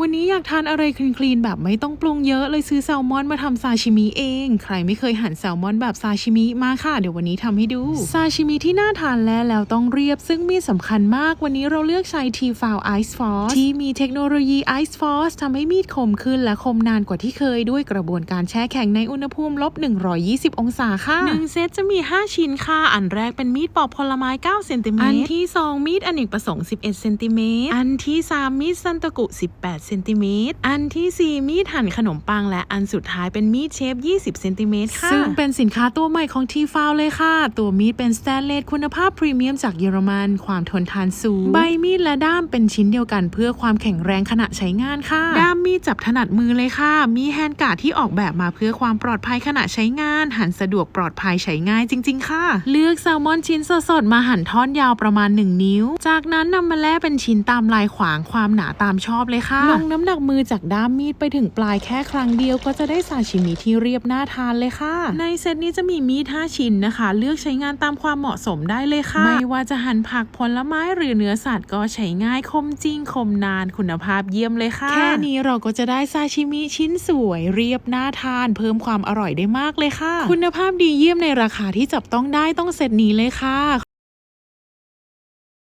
วันนี้อยากทานอะไรคลีนๆแบบไม่ต้องปรุงเยอะเลยซื้อแซลมอนมาทำซาชิมิเอง ใครไม่เคยหั่นแซลมอนแบบซาชิมิมาค่ะ เดี๋ยววันนี้ทำให้ดู ซาชิมิที่น่าทานและแล้วต้องเรียบซึ่งมีสำคัญมาก วันนี้เราเลือกใช้ทีฟาวไอซ์ฟอสที่มีเทคโนโลยีไอซ์ฟอสทำให้มีดคมขึ้นและคมนานกว่าที่เคยด้วยกระบวนการแช่แข็งในอุณหภูมิลบ 120 องศาค่ะหนึ่งเซตจะมี 5 ชิ้นค่ะ อันแรกเป็นมีดปอกผลไม้9เซนติเมตรอันที่ 2 มีดอเนกประสงค์ 11เซนติเมตรอันที่ 3 มีดซันตะกุ 18เซนติเมตรอันที่ 4 มีดหั่นขนมปัง และอันสุดท้ายเป็นมีดเชฟ 20เซนติเมตรค่ะ ซึ่งเป็นสินค้าตัวใหม่ของทีฟาวเลยค่ะ ตัวมีดเป็นสแตนเลสคุณภาพพรีเมียมจากเยอรมัน ความทนทานสูง ใบมีดและด้ามเป็นชิ้นเดียวกันเพื่อความแข็งแรงขณะใช้งานค่ะ ด้ามมีดจับถนัดมือเลยค่ะ มีแฮนด์การ์ดที่ออกแบบมาเพื่อความปลอดภัยขณะใช้งาน หั่นสะดวกปลอดภัยใช้ง่ายจริง ๆ ค่ะ เลือกแซลมอนชิ้นสดๆมาหั่นท่อนยาวประมาณ 1 นิ้ว จากนั้นนำมาแล่เป็นชิ้นตามลายขวางความหนาตามชอบเลยค่ะลงน้ำหนักมือจากด้ามมีดไปถึงปลายแค่ครั้งเดียวก็จะได้ซาชิมิที่เรียบน่าทานเลยค่ะ ในเซตนี้จะมีมีด5ชิ้นนะคะ เลือกใช้งานตามความเหมาะสมได้เลยค่ะ ไม่ว่าจะหั่นผักผลไม้หรือเนื้อสัตว์ก็ใช้ง่ายคมจริงคมนานคุณภาพเยี่ยมเลยค่ะ แค่นี้เราก็จะได้ซาชิมิชิ้นสวยเรียบน่าทาน เพิ่มความอร่อยได้มากเลยค่ะ คุณภาพดีเยี่ยมในราคาที่จับต้องได้ต้องเซตนี้เลยค่ะ